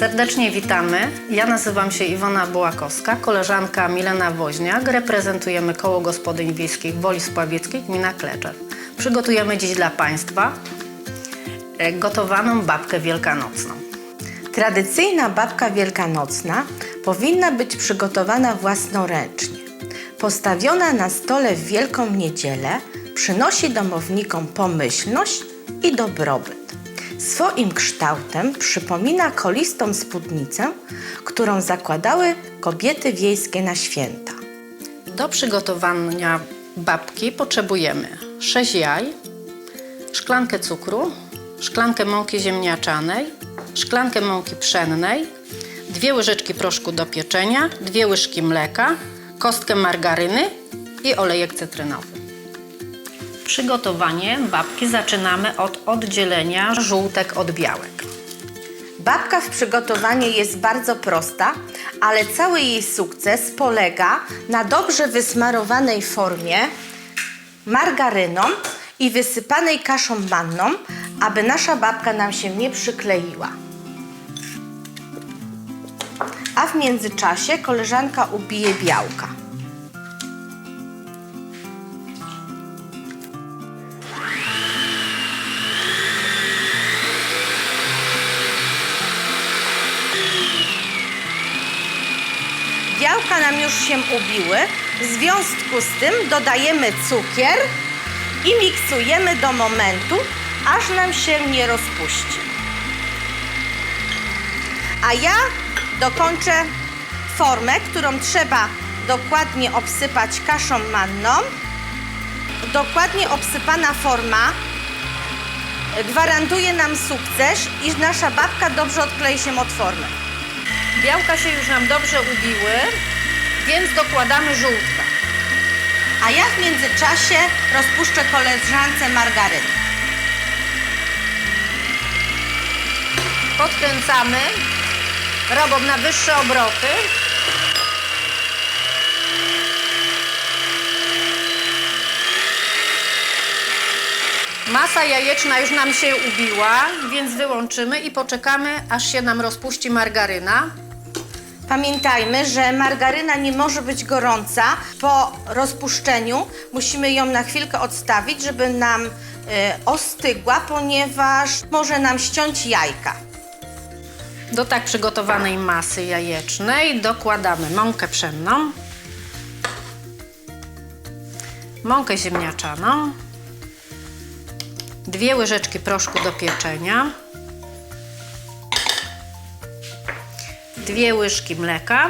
Serdecznie witamy. Ja nazywam się Iwona Bułakowska, koleżanka Milena Woźniak. Reprezentujemy Koło Gospodyń Wiejskich Woli Spławieckiej, gmina Kleczew. Przygotujemy dziś dla Państwa e, gotowaną babkę wielkanocną. Tradycyjna babka wielkanocna powinna być przygotowana własnoręcznie. Postawiona na stole w Wielką Niedzielę przynosi domownikom pomyślność i dobrobyt. Swoim kształtem przypomina kolistą spódnicę, którą zakładały kobiety wiejskie na święta. Do przygotowania babki potrzebujemy 6 jaj, szklankę cukru, szklankę mąki ziemniaczanej, szklankę mąki pszennej, dwie łyżeczki proszku do pieczenia, dwie łyżki mleka, kostkę margaryny i olejek cytrynowy. Przygotowanie babki zaczynamy od oddzielenia żółtek od białek. Babka w przygotowaniu jest bardzo prosta, ale cały jej sukces polega na dobrze wysmarowanej formie margaryną i wysypanej kaszą manną, aby nasza babka nam się nie przykleiła. A w międzyczasie koleżanka ubije białka. Białka nam już się ubiły. W związku z tym dodajemy cukier i miksujemy do momentu, aż nam się nie rozpuści. A ja dokończę formę, którą trzeba dokładnie obsypać kaszą manną. Dokładnie obsypana forma gwarantuje nam sukces i nasza babka dobrze odklei się od formy. Białka się już nam dobrze ubiły, więc dokładamy żółtka. A ja w międzyczasie rozpuszczę koleżance margarynę. Podkręcamy robot na wyższe obroty. Masa jajeczna już nam się ubiła, więc wyłączymy i poczekamy, aż się nam rozpuści margaryna. Pamiętajmy, że margaryna nie może być gorąca. Po rozpuszczeniu musimy ją na chwilkę odstawić, żeby nam y, ostygła, ponieważ może nam ściąć jajka. Do tak przygotowanej masy jajecznej dokładamy mąkę pszenną, mąkę ziemniaczaną, dwie łyżeczki proszku do pieczenia, dwie łyżki mleka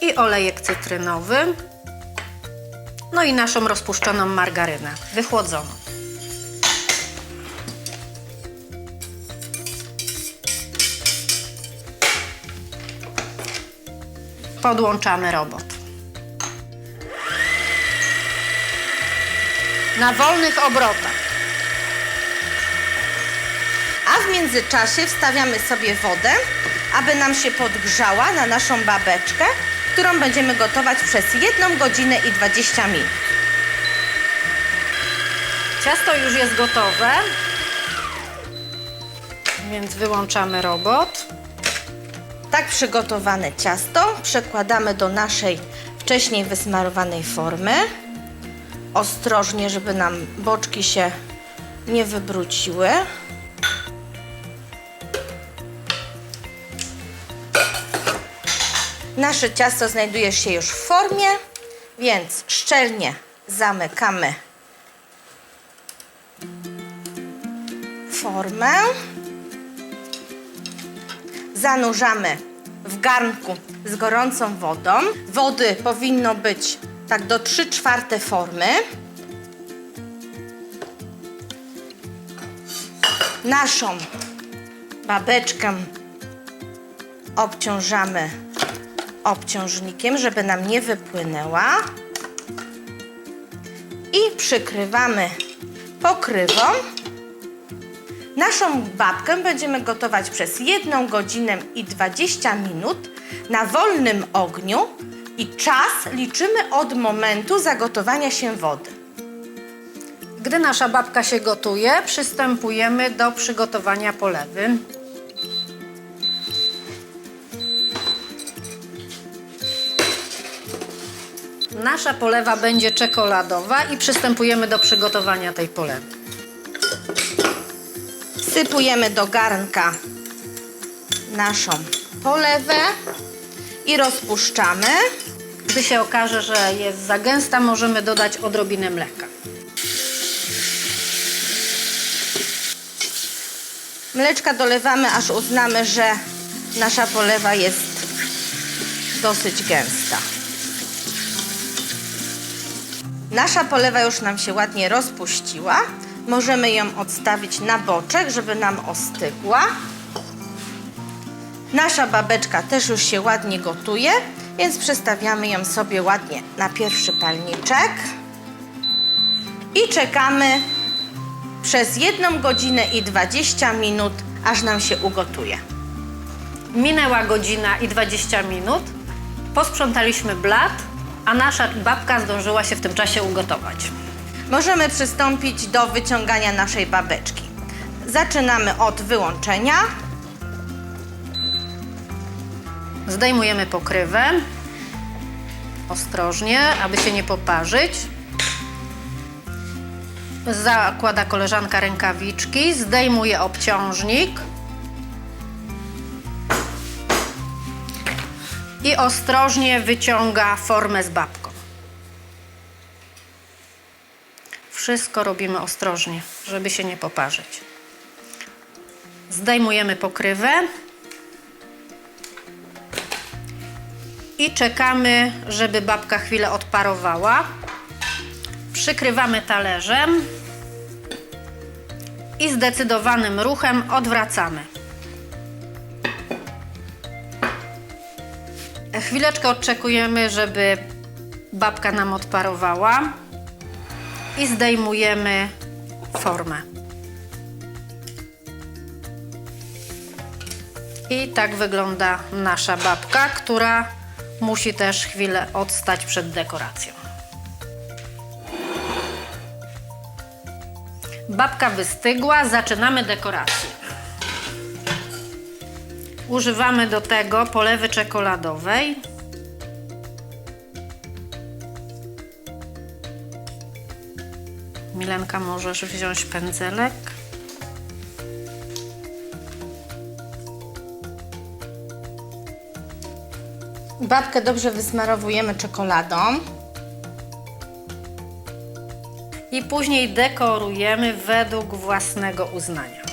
i olejek cytrynowy, no i naszą rozpuszczoną margarynę, wychłodzoną. Podłączamy robot. Na wolnych obrotach. A w międzyczasie wstawiamy sobie wodę, aby nam się podgrzała na naszą babeczkę, którą będziemy gotować przez 1 godzinę i 20 minut. Ciasto już jest gotowe, więc wyłączamy robot. Tak przygotowane ciasto przekładamy do naszej wcześniej wysmarowanej formy. Ostrożnie, żeby nam boczki się nie wybruciły. Nasze ciasto znajduje się już w formie, więc szczelnie zamykamy formę zanurzamy w garnku z gorącą wodą. Wody powinno być tak do 3 czwarte formy. Naszą babeczkę obciążamy obciążnikiem, żeby nam nie wypłynęła. I przykrywamy pokrywą. Naszą babkę będziemy gotować przez 1 godzinę i 20 minut na wolnym ogniu i czas liczymy od momentu zagotowania się wody. Gdy nasza babka się gotuje, przystępujemy do przygotowania polewy. Nasza polewa będzie czekoladowa i przystępujemy do przygotowania tej polewy. Wsypujemy do garnka naszą polewę i rozpuszczamy. Gdy się okaże, że jest za gęsta, możemy dodać odrobinę mleka. Mleczka dolewamy, aż uznamy, że nasza polewa jest dosyć gęsta. Nasza polewa już nam się ładnie rozpuściła. Możemy ją odstawić na boczek, żeby nam ostygła. Nasza babeczka też już się ładnie gotuje, więc przestawiamy ją sobie ładnie na pierwszy palniczek i czekamy przez 1 godzinę i 20 minut, aż nam się ugotuje. Minęła godzina i 20 minut. Posprzątaliśmy blat, a nasza babka zdążyła się w tym czasie ugotować. Możemy przystąpić do wyciągania naszej babeczki. Zaczynamy od wyłączenia. Zdejmujemy pokrywę. Ostrożnie, aby się nie poparzyć. Zakłada koleżanka rękawiczki, zdejmuje obciążnik. I ostrożnie wyciąga formę z babką. Wszystko robimy ostrożnie, żeby się nie poparzyć. Zdejmujemy pokrywę. i czekamy, żeby babka chwilę odparowała. Przykrywamy talerzem i zdecydowanym ruchem odwracamy. Chwileczkę odczekujemy, żeby babka nam odparowała i zdejmujemy formę. I tak wygląda nasza babka, która musi też chwilę odstać przed dekoracją. Babka wystygła, zaczynamy dekorację. Używamy do tego polewy czekoladowej. Milenka, możesz wziąć pędzelek. Babkę dobrze wysmarowujemy czekoladą. I później dekorujemy według własnego uznania.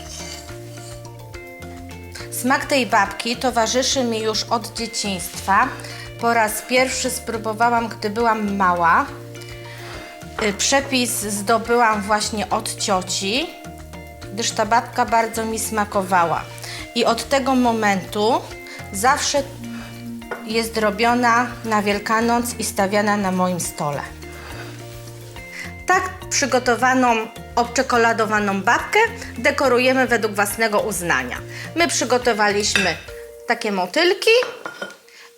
Smak tej babki towarzyszy mi już od dzieciństwa. Po raz pierwszy spróbowałam, gdy byłam mała. Y, Przepis zdobyłam właśnie od cioci, gdyż ta babka bardzo mi smakowała. I od tego momentu zawsze jest robiona na Wielkanoc i stawiana na moim stole. Tak przygotowaną, obczekoladowaną babkę dekorujemy według własnego uznania. My przygotowaliśmy takie motylki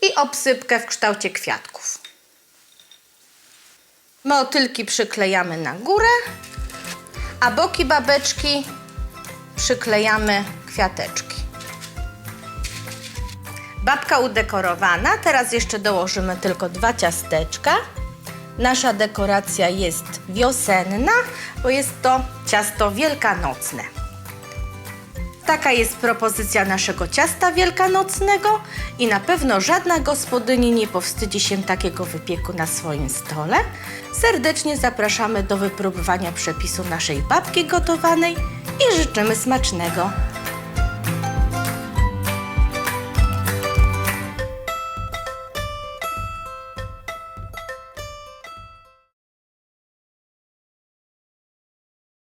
i obsypkę w kształcie kwiatków. Motylki przyklejamy na górę, a boki babeczki przyklejamy kwiateczki. Babka udekorowana, teraz jeszcze dołożymy tylko dwa ciasteczka. Nasza dekoracja jest wiosenna, bo jest to ciasto wielkanocne. Taka jest propozycja naszego ciasta wielkanocnego i na pewno żadna gospodyni nie powstydzi się takiego wypieku na swoim stole. Serdecznie zapraszamy do wypróbowania przepisu naszej babki gotowanej i życzymy smacznego.